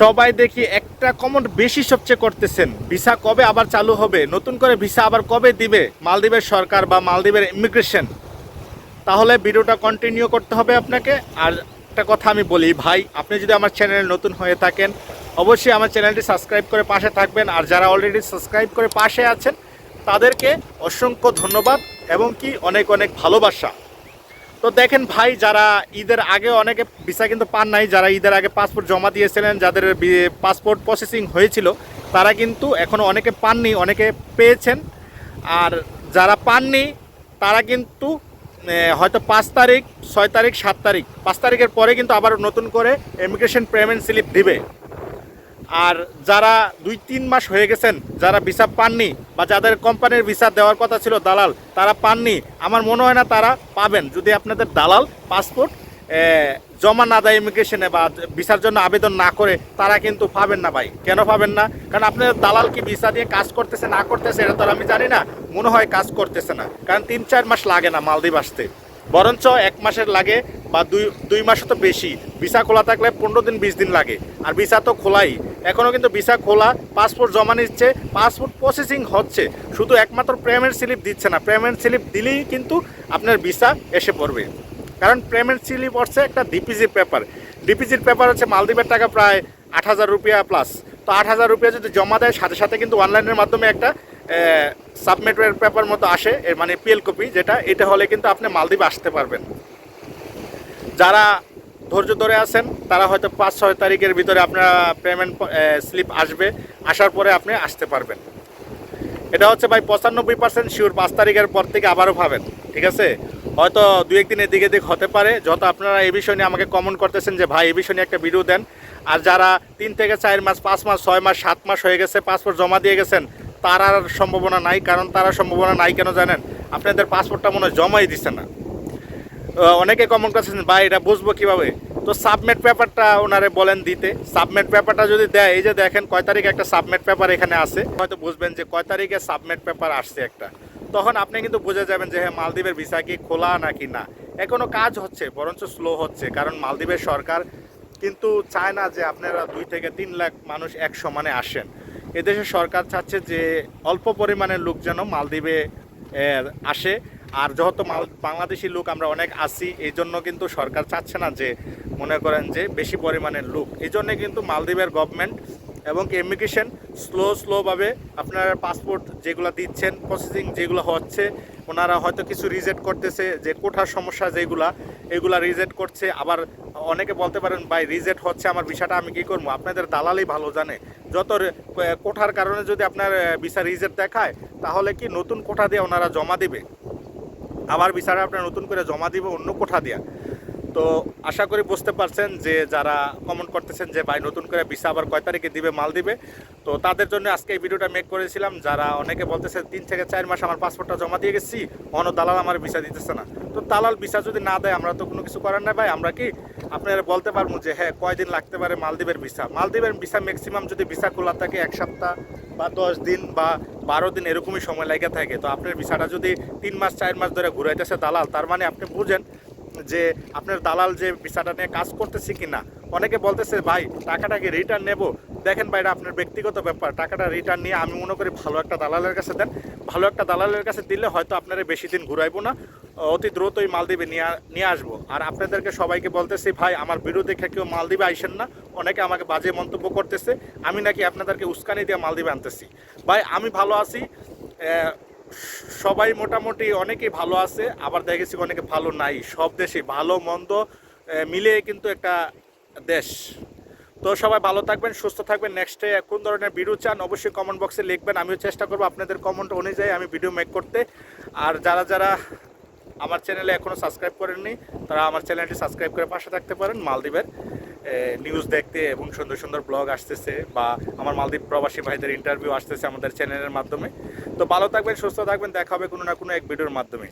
সবাই দেখি একটা কমেন্ট বেশি সবচেয়ে করতেছেন। ভিসা কবে আবার চালু হবে? নতুন করে ভিসা আবার কবে দিবে? মালদ্বীপের সরকার বা মালদ্বীপের ইমিগ্রেশন তাহলে ভিডিওটা কন্টিনিউ করতে হবে আপনাকে। আর একটা কথা আমি বলি, ভাই, আপনি যদি আমার চ্যানেলে নতুন হয়ে থাকেন, অবশ্যই আমার চ্যানেলটি সাবস্ক্রাইব করে পাশে থাকবেন। আর যারা অলরেডি সাবস্ক্রাইব করে পাশে আছেন, তাদেরকে অসংখ্য ধন্যবাদ এবং কি অনেক অনেক ভালোবাসা। তো দেখেন ভাই, যারা ঈদের আগে অনেকে ভিসা কিন্তু পান নাই, যারা ঈদের আগে পাসপোর্ট জমা দিয়েছিলেন, যাদের পাসপোর্ট প্রসেসিং হয়েছিল, তারা কিন্তু এখনও অনেকে পাননি, অনেকে পেয়েছেন। আর যারা পাননি, তারা কিন্তু হয়তো পাঁচ তারিখ, ছয় তারিখ, সাত তারিখ, পাঁচ তারিখের পরে কিন্তু আবার নতুন করে ইমিগ্রেশন পেমেন্ট স্লিপ দিবে। আর যারা দুই তিন মাস হয়ে গেছেন, যারা ভিসা পাননি বা যাদের কোম্পানির ভিসা দেওয়ার কথা ছিল দালাল, তারা পাননি। আমার মনে হয় না তারা পাবেন। যদি আপনাদের দালাল পাসপোর্ট জমা না দেয় ইমিগ্রেশনে বা ভিসার জন্য আবেদন না করে, তারা কিন্তু পাবেন না ভাই। কেন পাবেন না? কারণ আপনাদের দালাল কি ভিসা দিয়ে কাজ করতেছে, না করতেছে, এটা তো আমি জানি না। মনে হয় কাজ করতেছে না। কারণ তিন, চার মাস লাগে না মালদ্বীপ আসতে। বরঞ্চ এক মাসের লাগে বা দুই দুই মাসও তো বেশি। ভিসা খোলা থাকলে পনেরো দিন, বিশ দিন লাগে। আর ভিসা তো খোলাই। এখনও কিন্তু ভিসা খোলা পাসপোর্ট জমা নিচ্ছে পাসপোর্ট প্রসেসিং হচ্ছে। শুধু একমাত্র পেমেন্ট স্লিপ দিচ্ছে না পেমেন্ট স্লিপ দিলেই কিন্তু আপনার ভিসা এসে পড়বে। কারণ পেমেন্ট স্লিপ হচ্ছে একটা ডিপিজির পেপার। ডিপিজির পেপার হচ্ছে মালদ্বীপের টাকা প্রায় আট হাজার রুপিয়া প্লাস তো আট হাজার রুপিয়া যদি জমা দেয়, সাথে সাথে কিন্তু অনলাইনের মাধ্যমে একটা সাবমিটের পেপার মতো আসে মানে পিএল কপি, যেটা এটা হলে কিন্তু আপনি মালদ্বীপে আসতে পারবেন। যারা ধৈর্য ধরে আছেন, তারা হয়তো পাঁচ, ছয় তারিখের ভিতরে আপনার পেমেন্ট স্লিপ আসবে, আসার পরে আপনি আসতে পারবেন। এটা হচ্ছে ভাই পঁচানব্বই পার্সেন্ট শিওর পাঁচ তারিখের পর থেকে আবারও পাবেন ঠিক আছে? হয়তো দু একদিন এদিক এদিক হতে পারে, যত আপনারা এই বিষয় নিয়ে আমাকে কমেন্ট করতেছেন যে, ভাই, এই বিষয় নিয়ে একটা ভিডিও দেন। আর যারা তিন থেকে চার মাস, পাঁচ মাস, ছয় মাস, সাত মাস হয়ে গেছে পাসপোর্ট জমা দিয়ে গেছেন তার আর সম্ভাবনা নাই, কারণ তারা সম্ভাবনা নাই কেন জানেন? আপনাদের পাসপোর্টটা মনে হয় জমাই দিচ্ছে না। অনেকে কমেন্ট করছেন, ভাই, এটা বুঝব কীভাবে? তো সাবমিট পেপারটা ওনারে বলেন দিতে। সাবমিট পেপারটা যদি দেয়, এই যে দেখেন কয় তারিখ একটা সাবমিট পেপার এখানে আছে। হয়তো বুঝবেন যে কয় তারিখে সাবমিট পেপার আসছে একটা। তখন আপনি কিন্তু বুঝে যাবেন যে হ্যাঁ মালদ্বীপের ভিসা কি খোলা নাকি না? এখনও কাজ হচ্ছে, বরঞ্চ স্লো হচ্ছে। কারণ মালদ্বীপের সরকার কিন্তু চায় না যে আপনারা দুই থেকে তিন লাখ মানুষ এক সমানে আসেন। এদেশের সরকার চাচ্ছে যে, অল্প পরিমাণের লোক যেন মালদ্বীপে আসে। আর যেহেতু বাংলাদেশি লোক আমরা অনেক আসি এই জন্য কিন্তু সরকার চাচ্ছে না যে, মনে করেন যে বেশি পরিমাণের লোক। এই জন্য কিন্তু মালদ্বীপের গভর্নমেন্ট এবং ইমিগ্রেশন স্লো স্লোভাবে আপনারা পাসপোর্ট যেগুলো দিচ্ছেন প্রসেসিং যেগুলো হচ্ছে, ওনারা হয়তো কিছু রিজেক্ট করতেছে, যে কোঠার সমস্যা যেগুলা, এগুলা রিজেক্ট করছে। আবার অনেকে বলতে পারেন, ভাই রিজেক্ট হচ্ছে আমার বিষয়টা আমি কি করব? আপনাদের দালালই ভালো জানে। যত কোঠার কারণে যদি আপনার ভিসা রিজেক্ট দেখায়, তাহলে কি নতুন কোঠা দিয়ে ওনারা জমা দিবে? আবার বিচারে আপনার নতুন করে জমা দিবে, অন্য কোঠা দিয়া। তো আশা করি বুঝতে পারছেন যে যারা কমেন্ট করতেছেন যে, ভাই, নতুন করে ভিসা আবার কয় তারিখে দিবে, মাল দিবে? তো তাদের জন্য আজকে এই ভিডিওটা মেক করেছিলাম। যারা অনেকে বলতেছে, তিন থেকে চার মাস আমার পাসপোর্টটা জমা দিয়ে গেছি অন্য দালাল আমার ভিসা দিতেছে না। তো দালাল ভিসা যদি না দেয়, আমরা তো কোনো কিছু করার নাই ভাই। আমরা কি আপনারা বলতে পারব যে হ্যাঁ কয়দিন লাগতে পারে মালদ্বীপের ভিসা? মালদ্বীপের ভিসা ম্যাক্সিমাম যদি ভিসা খোলা থাকে এক সপ্তাহ বা দশ দিন বা বারো দিন এরকমই সময় লেগে থাকে। তো আপনার ভিসাটা যদি তিন মাস, চার মাস ধরে ঘুরাইতেছে দালাল, তার মানে আপনি বুঝেন যে আপনার দালাল যে ভিসাটা নিয়ে কাজ করতেছে কি না অনেকে বলতেছে, ভাই টাকাটাকে রিটার্ন নেব? দেখেন ভাই আপনার ব্যক্তিগত ব্যাপার। টাকাটা রিটার্ন নিয়ে আমি মনে করি ভালো একটা দালালের কাছে দেন। ভালো একটা দালালের কাছে দিলে হয়তো আপনারা বেশি দিন ঘুরাইবো না। অতি দ্রুতই মালদ্বীপে নিয়ে নিয়ে আসব। আর আপনাদেরকে সবাইকে বলতেছি, ভাই, আমার দেখে কেউ মালদ্বীপে আইসেন না। অনেকে আমাকে বাজে মন্তব্য করতেছে। আমি নাকি আপনাদেরকে উস্কানি দিয়ে মালদ্বীপে আনতেছি। ভাই, আমি ভালো আছি। সবাই মোটামুটি অনেকেই ভালো আছে। আবার দেখেছি অনেকে ভালো নাই। সব দেশে ভালো, মন্দ মিলে কিন্তু একটা দেশ। তো সবাই ভালো থাকবেন, সুস্থ থাকবেন। নেক্সটে কোন ধরনের ভিডিও চান অবশ্যই কমেন্ট বক্সে লিখবেন। আমিও চেষ্টা করব আপনাদের কমেন্ট অনুযায়ী আমি ভিডিও মেক করতে। আর যারা যারা আমার চ্যানেলে এখনও সাবস্ক্রাইব করেননি, তারা আমার চ্যানেলটি সাবস্ক্রাইব করে পাশে থাকতে পারেন, মালদ্বীপের নিউজ দেখতে এবং সুন্দর সুন্দর ব্লগ আসতেছে বা আমার মালদ্বীপ প্রবাসী ভাইদের ইন্টারভিউ আসতেছে আমাদের চ্যানেলের মাধ্যমে। তো ভালো থাকবেন, সুস্থ থাকবেন, দেখা হবে কোনো না কোনো এক ভিডিওর মাধ্যমে।